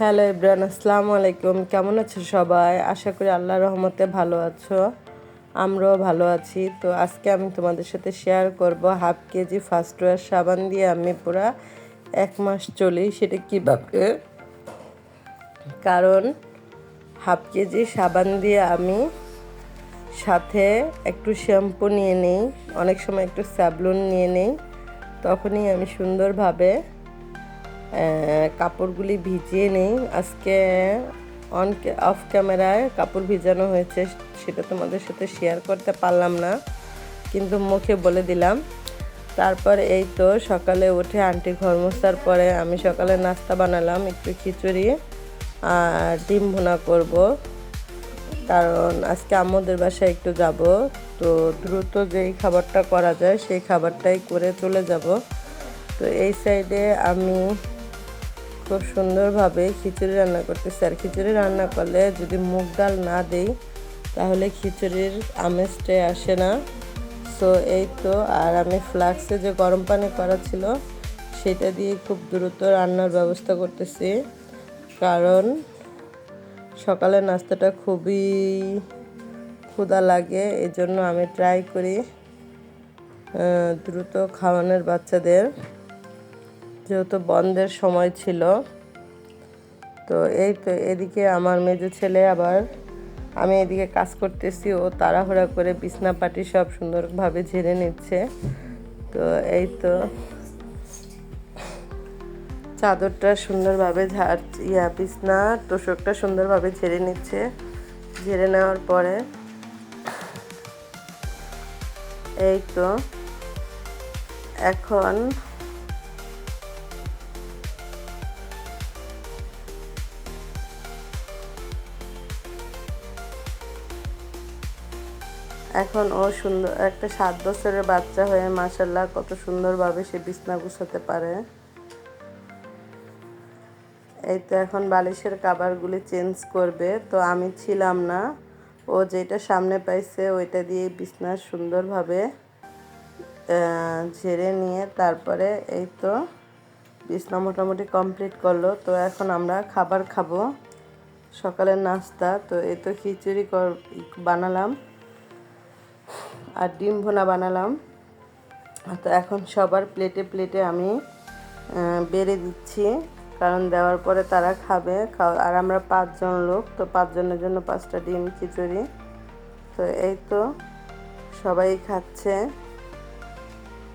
Hello Ibran আসসালামু আলাইকুম। কেমন আছো সবাই? আশা করি আল্লাহ রহমতে ভালো আছো। আমরাও ভালো আছি। তো আজকে আমি তোমাদের সাথে শেয়ার করব হাফ কেজি ফার্স্ট ওয়ার সাবান দিয়ে আমি পুরা এক মাস চলি, সেটা কীভাবে? কারণ হাফ কেজি সাবান দিয়ে আমি সাথে একটু শ্যাম্পু নিয়ে নিই, অনেক সময় একটু স্যাবলুন নিয়ে নিই, তখনই আমি সুন্দরভাবে কাপড়গুলি ভিজিয়ে নিই। আজকে অন অফ ক্যামেরায় কাপড় ভিজানো হয়েছে, সেটা তোমাদের সাথে শেয়ার করতে পারলাম না, কিন্তু মুখে বলে দিলাম। তারপর এই তো সকালে উঠে আন্টি ঘর মোছার পরে আমি সকালে নাস্তা বানালাম, একটু খিচুড়ি আর ডিম ভুনা করব। কারণ আজকে আমাদের বাসায় একটু যাব, তো দ্রুত যেই খাবারটা করা যায় সেই খাবারটাই করে চলে যাব। তো এই সাইডে আমি খুব সুন্দরভাবে খিচুড়ি রান্না করতেছি। আর খিচুড়ি রান্না করলে যদি মুগ ডাল না দেই, তাহলে খিচুড়ির আমেজটাই আসে না। সো এই তো, আর আমি ফ্লাক্সে যে গরম পানি করা ছিল, সেটা দিয়ে খুব দ্রুত রান্নার ব্যবস্থা করতেছি। কারণ সকালের নাস্তাটা খুবই ক্ষুদা লাগে এই জন্য আমি ট্রাই করি দ্রুত খাওয়ানোর বাচ্চাদের। যেহেতু বন্ধের সময় ছিল, তো এই তো এদিকে আমার মেজো ছেলে আবার, আমি এদিকে কাজ করতেছি, ও তাড়াহুড়া করে বিছনা পাটি সব সুন্দরভাবে ঝেড়ে নিচ্ছে। তো এই তো চাদরটা সুন্দরভাবে ঝাড়, ইয়া বিছনা, তোষকটা সুন্দরভাবে ঝেড়ে নিচ্ছে। ঝেড়ে নেওয়ার পরে এই তো এখন এখন ও সুন্দর, একটা সাত বছরের বাচ্চা হয়ে মাসাল্লাহ কত সুন্দরভাবে সে বিছনা গুছাতে পারে। এই তো এখন বালিশের কাবারগুলি চেঞ্জ করবে, তো আমি ছিলাম না। ও যেটা সামনে পাইছে ওইটা দিয়ে বিছনা সুন্দরভাবে ঝেড়ে নিয়ে তারপরে এই তো বিছনা মোটামুটি কমপ্লিট করল। তো এখন আমরা খাবার খাব। সকালের নাস্তা, তো এই তো খিচুড়ি বানালাম। আর ডিম ভোনা বানালাম। তো এখন সবার প্লেটে প্লেটে আমি বেড়ে দিচ্ছি। কারণ দেওয়ার পরে তারা খাবে। আর আমরা পাঁচজন লোক, তো পাঁচজনের জন্য পাঁচটা ডিম খিচুড়ি। তো এই তো সবাই খাচ্ছে।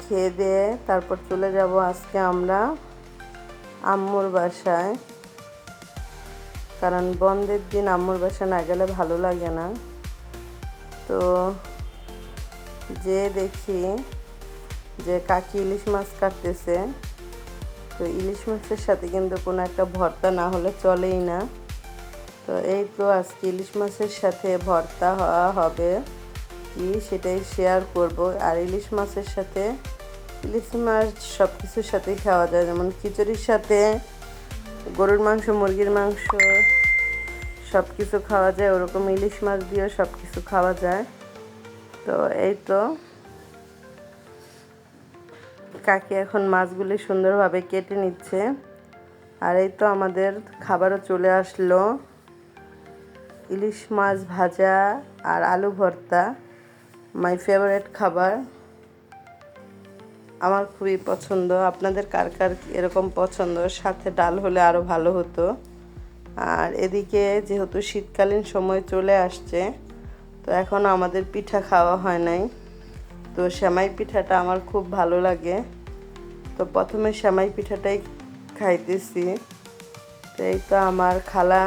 খেয়ে দিয়ে তারপর চলে যাব আজকে আমরা আম্মুর বাসায়। কারণ বন্ধের দিন আম্মুর বাসা না গেলে ভালো লাগে না। তো যে দেখি যে কাকি ইলিশ মাছ কাটতেছে, তো ইলিশ মাছের সাথে কিন্তু কোনো একটা ভর্তা না হলে চলেই না। তো এই তো আজকে ইলিশ মাছের সাথে ভর্তা হওয়া হবে। কি সেটাই শেয়ার করব। আর ইলিশ মাছের সাথে, ইলিশ মাছ সব কিছুর সাথেই খাওয়া যায়। যেমন খিচুড়ির সাথে, গরুর মাংস, মুরগির মাংস সব কিছু খাওয়া যায়। ওরকম ইলিশ মাছ দিয়েও সব কিছু খাওয়া যায়। তো এই তো। কাকি এখন মাছগুলি সুন্দরভাবে কেটে নিচ্ছে। আর এই তো আমাদের খাবারও চলে আসলো। ইলিশ মাছ ভাজা আর আলু ভর্তা মাই ফেভারেট খাবার। আমার খুবই পছন্দ। আপনাদের কার কার এরকম পছন্দ? সাথে ডাল হলে আরও ভালো হতো। আর এদিকে যেহেতু শীতকালীন সময় চলে আসছে তো এখন আমাদের পিঠা খাওয়া হয় নাই। তো সেমাই পিঠাটা আমার খুব ভালো লাগে। তো প্রথমে সেমাই পিঠাটাই খাইতেছি। তো এই তো আমার খালা।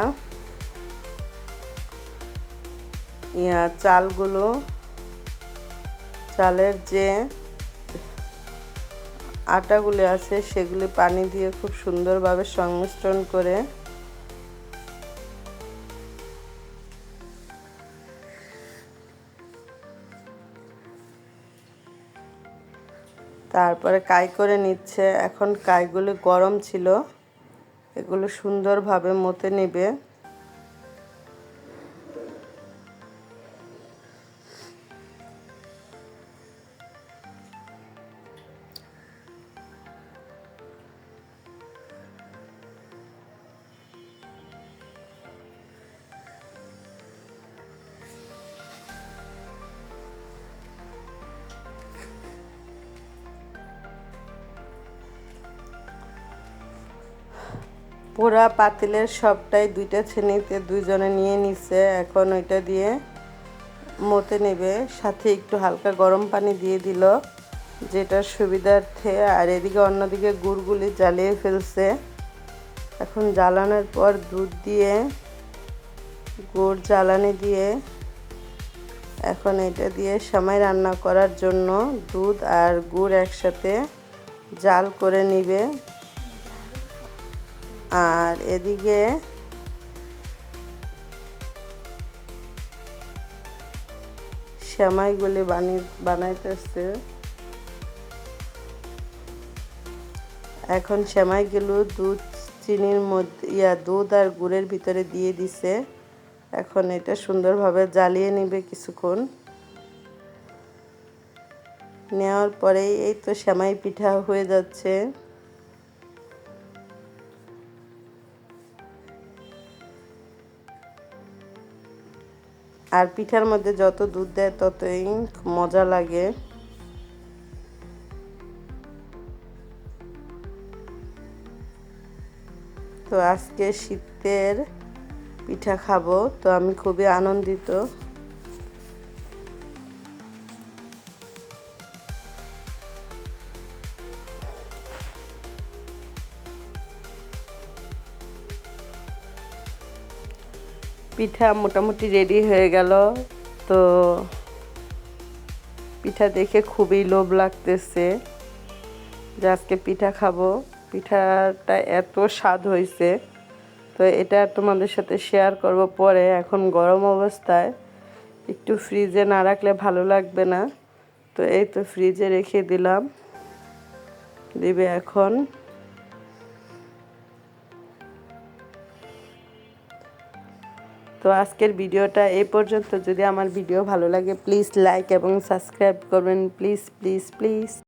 ইয়া, চালগুলো, চালের যে আটাগুলি আছে সেগুলি পানি দিয়ে খুব সুন্দরভাবে সংমিশ্রণ করে তারপরে কাই করে নিচ্ছে। এখন কাইগুলো গরম ছিল। এগুলো সুন্দরভাবে মতে নেবে। পোড়া পাতিলের সবটাই দুইটা ছেনিতে দুইজনে নিয়ে নিছে। এখন ওইটা দিয়ে মতে নেবে। সাথে একটু হালকা গরম পানি দিয়ে দিল, যেটার সুবিধার্থে আর এদিকে অন্যদিকে গুড়গুলি জ্বালিয়ে ফেলছে। এখন জ্বালানোর পর দুধ দিয়ে, গুড় জ্বালানি দিয়ে, এখন এটা দিয়ে সেমাই রান্না করার জন্য দুধ আর গুড় একসাথে জাল করে নিবে। আর এদিকে সেমাইগুলি বানিয়ে বানাইতেছে। এখন সেমাইগুলো দুধ, চিনির মধ্যে, ইয়া, দুধ আর গুড়ের ভিতরে দিয়ে দিছে। এখন এটা সুন্দরভাবে জ্বালিয়ে নিবে কিছুক্ষণ। নেওয়ার পরেই এই তো শ্যামাই পিঠা হয়ে যাচ্ছে। আর পিঠার মধ্যে যত দুধ দেয় ততই মজা লাগে। তো আজকে শীতের পিঠা খাব, তো আমি খুবই আনন্দিত। পিঠা মোটামুটি রেডি হয়ে গেল। তো পিঠা দেখে খুবই লোভ লাগতেছে যে আজকে পিঠা খাব। পিঠাটা এত স্বাদ হয়েছে। তো এটা তোমাদের সাথে শেয়ার করব পরে। এখন গরম অবস্থায় একটু ফ্রিজে না রাখলে ভালো লাগবে না। তো এই তো ফ্রিজে রেখে দিলাম। দিবে এখন। তো আজকের ভিডিওটা এ পর্যন্ত। যদি আমার ভিডিও ভালো লাগে প্লিজ লাইক এবং সাবস্ক্রাইব করবেন। Please please please